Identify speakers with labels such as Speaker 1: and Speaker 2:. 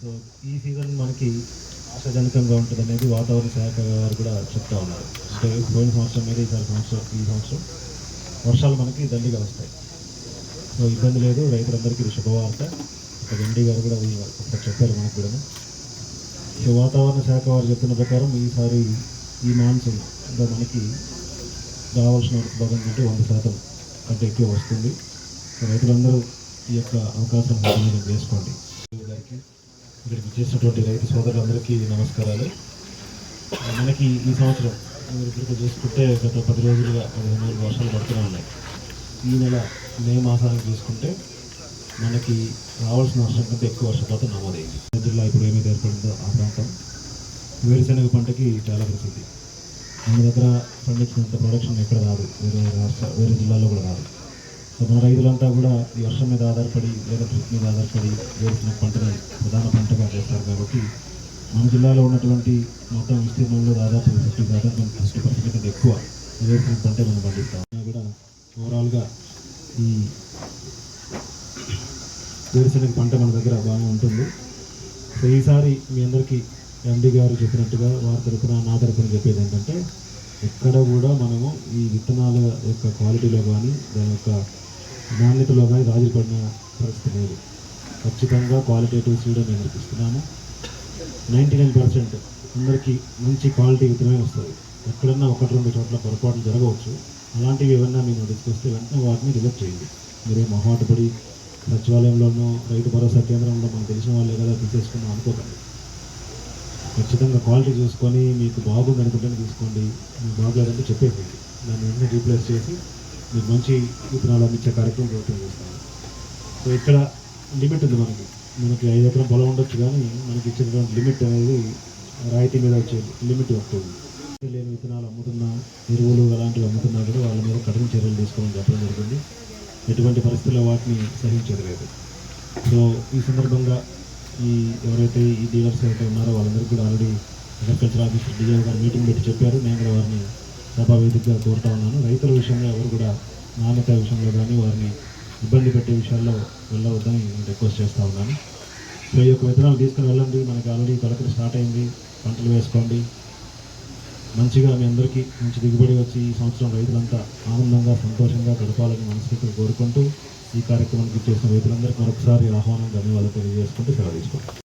Speaker 1: So ఈ season మనకి ఆశాజనకంగా ఉంటుంది అనేది వాతావరణ శాఖ గారు కూడా చెప్తా ఉన్నారు. అంటే పోయిన సంవత్సరం మీద ఈసారి సంవత్సరం ఈ సంవత్సరం వర్షాలు మనకి దండిగా వస్తాయి. సో ఇబ్బంది లేదు రైతులందరికీ శుభవార్త. ఒక ఎండి గారు కూడా ఒకసారి చెప్పారు మనకు కూడా సో వాతావరణ శాఖ వారు చెప్పిన ప్రకారం ఈసారి ఈ మాన్సూన్ మనకి రావాల్సిన భాగం కంటే వంద శాతం కంటే ఎక్కువ వస్తుంది. రైతులందరూ ఈ యొక్క అవకాశం సద్వినియోగం చేసుకోండి గారికి ఇక్కడికి చేసినటువంటి రైతు సోదరులందరికీ నమస్కారాలు. మనకి ఈ సంవత్సరం మీరు ఇక్కడికి చూసుకుంటే గత పది రోజులుగా పదిహేను రోజులు వర్షాలు పడుతూనే ఉన్నాయి. ఈ నెల మే మాసానికి చూసుకుంటే మనకి రావాల్సిన వర్షం కంటే ఎక్కువ వర్షపాతం నమోదైంది. జిల్లా ఇప్పుడు ఏమైతే ఏర్పడిందో ఆ ప్రాంతం వేరుశనగ పంటకి చాలా ప్రసిద్ధి. మన దగ్గర పండించినంత ప్రొడక్షన్ ఎక్కడ రాదు. వేరే రాష్ట్ర వేరే జిల్లాలో కూడా రాదు. సో మన రైతులంతా కూడా ఈ వర్షం మీద ఆధారపడి లేదా ట్రిప్ మీద ఆధారపడి వేరుశనగ పంటని ప్రధాన పంటగా చేస్తారు కాబట్టి మన జిల్లాలో ఉన్నటువంటి మొత్తం విస్తీర్ణంలో దాదాపు ఫిఫ్టీ శాతం ఫిఫ్టీ పర్సెంట్ కంటే ఎక్కువ ఈ వేరుశనగ మనం పండిస్తాం. కూడా ఓవరాల్గా ఈ వేరుశనగ పంట మన దగ్గర బాగానే ఉంటుంది. సో ఈసారి మీ అందరికీ ఎండి గారు చెప్పినట్టుగా వారి తరపున నా తరపున చెప్పేది ఏంటంటే ఎక్కడ కూడా మనము ఈ విత్తనాల యొక్క క్వాలిటీలో కానీ దాని యొక్క నాణ్యతలో కానీ రాజీ పడిన పరిస్థితి లేదు. ఖచ్చితంగా క్వాలిటేటివ్ సీడ్ అని ఇస్తున్నాము నైంటీ నైన్ పర్సెంట్ అందరికీ మంచి క్వాలిటీ విత్తనమే వస్తుంది. ఎక్కడన్నా ఒకటి రెండు చోట్ల పొరపాట్లు జరగవచ్చు. అలాంటివి ఏమన్నా మీరు వస్తే వెంటనే వాటిని రిజెక్ట్ చేయండి. మీరే మొహాటపడి సచివాలయంలోనూ రైతు భరోసా కేంద్రంలో మనకు తెలిసిన వాళ్ళే కదా తీసేసుకున్నాం అనుకోకండి. ఖచ్చితంగా క్వాలిటీ చూసుకొని మీకు బాగుంది అనుకుంటేనే తీసుకోండి. మీకు బాగలేదంటే చెప్పేసేయండి. దాన్ని వెంటనే రీప్లేస్ చేసి మీకు మంచి విత్తనాలు అందించే కార్యక్రమం ప్రభుత్వం చేస్తాను సో ఇక్కడ లిమిట్ ఉంది మనకి. మనకి ఐదు ఎకరం పొలం ఉండొచ్చు కానీ మనకి ఇచ్చినటువంటి లిమిట్ అనేది రాయితీ మీద వచ్చే లిమిట్ వస్తుంది లేని విత్తనాలు అమ్ముతున్నా ఎరువులు అలాంటివి అమ్ముతున్నా కూడా వాళ్ళ మీద కఠిన చర్యలు తీసుకోవాలని చెప్పడం జరిగింది. ఎటువంటి పరిస్థితుల్లో వాటిని సహించేది లేదు. సో ఈ సందర్భంగా ఈ ఎవరైతే ఈ డీలర్స్ అయితే ఉన్నారో వాళ్ళందరికీ కూడా ఆల్రెడీ అగ్రికల్చర్ ఆఫీసర్ డిజే గారు మీటింగ్ పెట్టి చెప్పారు. నేను కూడా వారిని సభావేదికగా కోరుతా ఉన్నాను. రైతుల విషయంలో ఎవరు కూడా నాణ్యత విషయంలో కానీ వారిని ఇబ్బంది పెట్టే విషయాల్లో వెళ్ళవద్దని నేను రిక్వెస్ట్ చేస్తూ ఉన్నాను. సో ఈ యొక్క విత్తనాలు తీసుకుని వెళ్ళండి. మనకి ఆల్రెడీ కలకడ స్టార్ట్ అయింది. పంటలు వేసుకోండి. మంచిగా మీ అందరికీ మంచి దిగుబడి వచ్చి ఈ సంవత్సరం రైతులంతా ఆనందంగా సంతోషంగా గడపాలని మనస్ఫూర్తిగా కోరుకుంటూ ఈ కార్యక్రమానికి చేసిన రైతులందరికీ మరొకసారి ఆహ్వానం ధన్యవాదాలు తెలియజేసుకుంటూ సెలవు తీసుకుంటాం